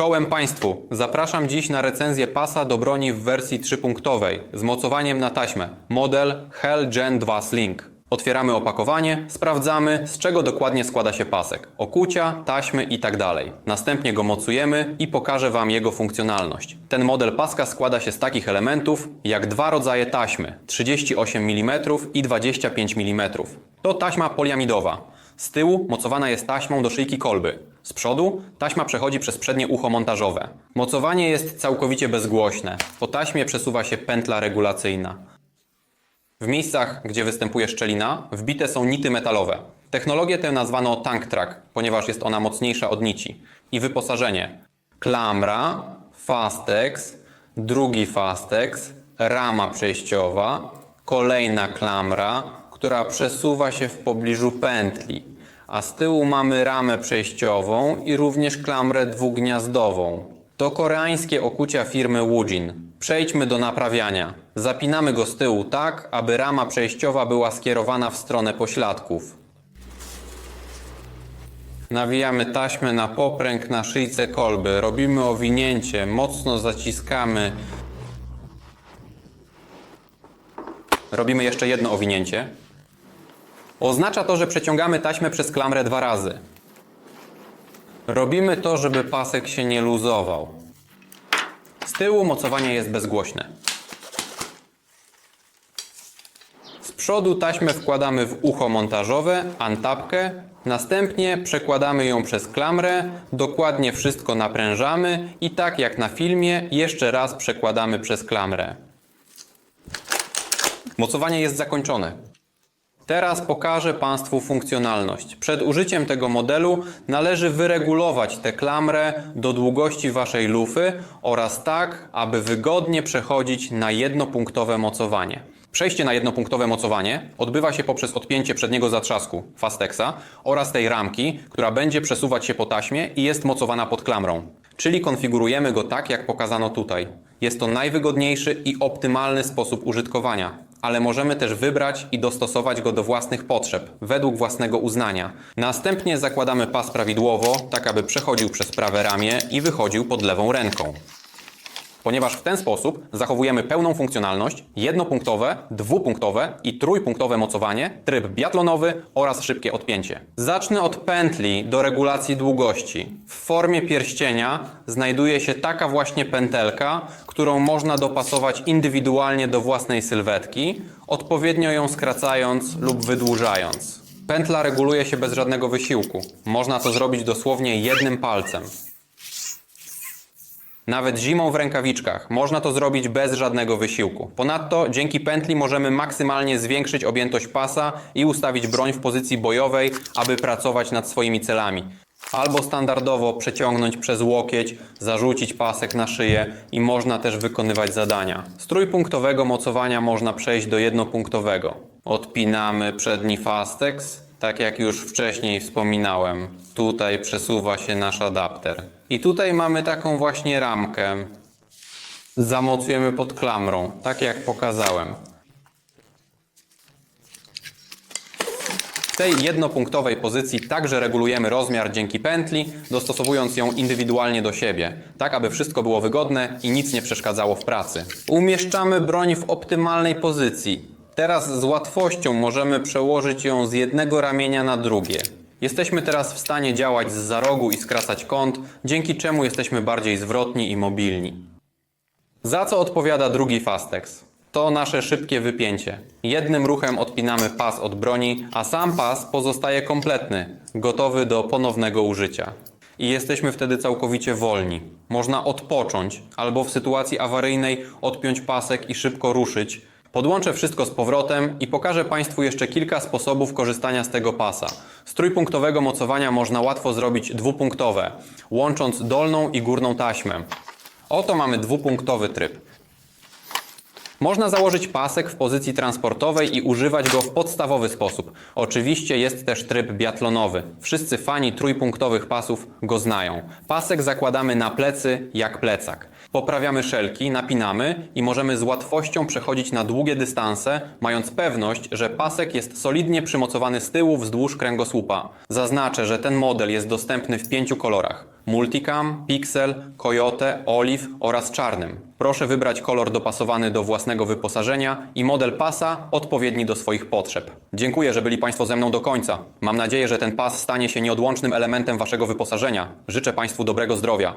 Czołem Państwu! Zapraszam dziś na recenzję pasa do broni w wersji trzypunktowej z mocowaniem na taśmę. Model Hell Gen 2 Sling. Otwieramy opakowanie, sprawdzamy z czego dokładnie składa się pasek. Okucia, taśmy i tak. Następnie go mocujemy i pokażę Wam jego funkcjonalność. Ten model paska składa się z takich elementów jak dwa rodzaje taśmy 38 mm i 25 mm. To taśma poliamidowa. Z tyłu mocowana jest taśmą do szyjki kolby. Z przodu taśma przechodzi przez przednie ucho montażowe. Mocowanie jest całkowicie bezgłośne. Po taśmie przesuwa się pętla regulacyjna. W miejscach, gdzie występuje szczelina, wbite są nity metalowe. Technologię tę nazwano tank track, ponieważ jest ona mocniejsza od nici. I wyposażenie. Klamra, fastex, drugi fastex, rama przejściowa, kolejna klamra, która przesuwa się w pobliżu pętli. A z tyłu mamy ramę przejściową i również klamrę dwugniazdową. To koreańskie okucia firmy Woojin. Przejdźmy do naprawiania. Zapinamy go z tyłu tak, aby rama przejściowa była skierowana w stronę pośladków. Nawijamy taśmę na popręg na szyjce kolby. Robimy owinięcie, mocno zaciskamy. Robimy jeszcze jedno owinięcie. Oznacza to, że przeciągamy taśmę przez klamrę dwa razy. Robimy to, żeby pasek się nie luzował. Z tyłu mocowanie jest bezgłośne. Z przodu taśmę wkładamy w ucho montażowe, antapkę, następnie przekładamy ją przez klamrę, dokładnie wszystko naprężamy i tak jak na filmie jeszcze raz przekładamy przez klamrę. Mocowanie jest zakończone. Teraz pokażę Państwu funkcjonalność. Przed użyciem tego modelu należy wyregulować tę klamrę do długości Waszej lufy oraz tak, aby wygodnie przechodzić na jednopunktowe mocowanie. Przejście na jednopunktowe mocowanie odbywa się poprzez odpięcie przedniego zatrzasku Fastexa oraz tej ramki, która będzie przesuwać się po taśmie i jest mocowana pod klamrą. Czyli konfigurujemy go tak, jak pokazano tutaj. Jest to najwygodniejszy i optymalny sposób użytkowania, ale możemy też wybrać i dostosować go do własnych potrzeb, według własnego uznania. Następnie zakładamy pas prawidłowo, tak aby przechodził przez prawe ramię i wychodził pod lewą ręką. Ponieważ w ten sposób zachowujemy pełną funkcjonalność, jednopunktowe, dwupunktowe i trójpunktowe mocowanie, tryb biatlonowy oraz szybkie odpięcie. Zacznę od pętli do regulacji długości. W formie pierścienia znajduje się taka właśnie pętelka, którą można dopasować indywidualnie do własnej sylwetki, odpowiednio ją skracając lub wydłużając. Pętla reguluje się bez żadnego wysiłku. Można to zrobić dosłownie jednym palcem. Nawet zimą w rękawiczkach można to zrobić bez żadnego wysiłku. Ponadto dzięki pętli możemy maksymalnie zwiększyć objętość pasa i ustawić broń w pozycji bojowej, aby pracować nad swoimi celami. Albo standardowo przeciągnąć przez łokieć, zarzucić pasek na szyję i można też wykonywać zadania. Z trójpunktowego mocowania można przejść do jednopunktowego. Odpinamy przedni fastex, tak jak już wcześniej wspominałem. Tutaj przesuwa się nasz adapter. I tutaj mamy taką właśnie ramkę. Zamocujemy pod klamrą, tak jak pokazałem. W tej jednopunktowej pozycji także regulujemy rozmiar dzięki pętli, dostosowując ją indywidualnie do siebie, tak aby wszystko było wygodne i nic nie przeszkadzało w pracy. Umieszczamy broń w optymalnej pozycji. Teraz z łatwością możemy przełożyć ją z jednego ramienia na drugie. Jesteśmy teraz w stanie działać z za rogu i skracać kąt, dzięki czemu jesteśmy bardziej zwrotni i mobilni. Za co odpowiada drugi fastex? To nasze szybkie wypięcie. Jednym ruchem odpinamy pas od broni, a sam pas pozostaje kompletny, gotowy do ponownego użycia. I jesteśmy wtedy całkowicie wolni. Można odpocząć, albo w sytuacji awaryjnej odpiąć pasek i szybko ruszyć. Podłączę wszystko z powrotem i pokażę Państwu jeszcze kilka sposobów korzystania z tego pasa. Z trójpunktowego mocowania można łatwo zrobić dwupunktowe, łącząc dolną i górną taśmę. Oto mamy dwupunktowy tryb. Można założyć pasek w pozycji transportowej i używać go w podstawowy sposób. Oczywiście jest też tryb biatlonowy. Wszyscy fani trójpunktowych pasów go znają. Pasek zakładamy na plecy jak plecak. Poprawiamy szelki, napinamy i możemy z łatwością przechodzić na długie dystanse, mając pewność, że pasek jest solidnie przymocowany z tyłu wzdłuż kręgosłupa. Zaznaczę, że ten model jest dostępny w pięciu kolorach. Multicam, Pixel, Coyote, Olive oraz czarnym. Proszę wybrać kolor dopasowany do własnego wyposażenia i model pasa odpowiedni do swoich potrzeb. Dziękuję, że byli Państwo ze mną do końca. Mam nadzieję, że ten pas stanie się nieodłącznym elementem Waszego wyposażenia. Życzę Państwu dobrego zdrowia.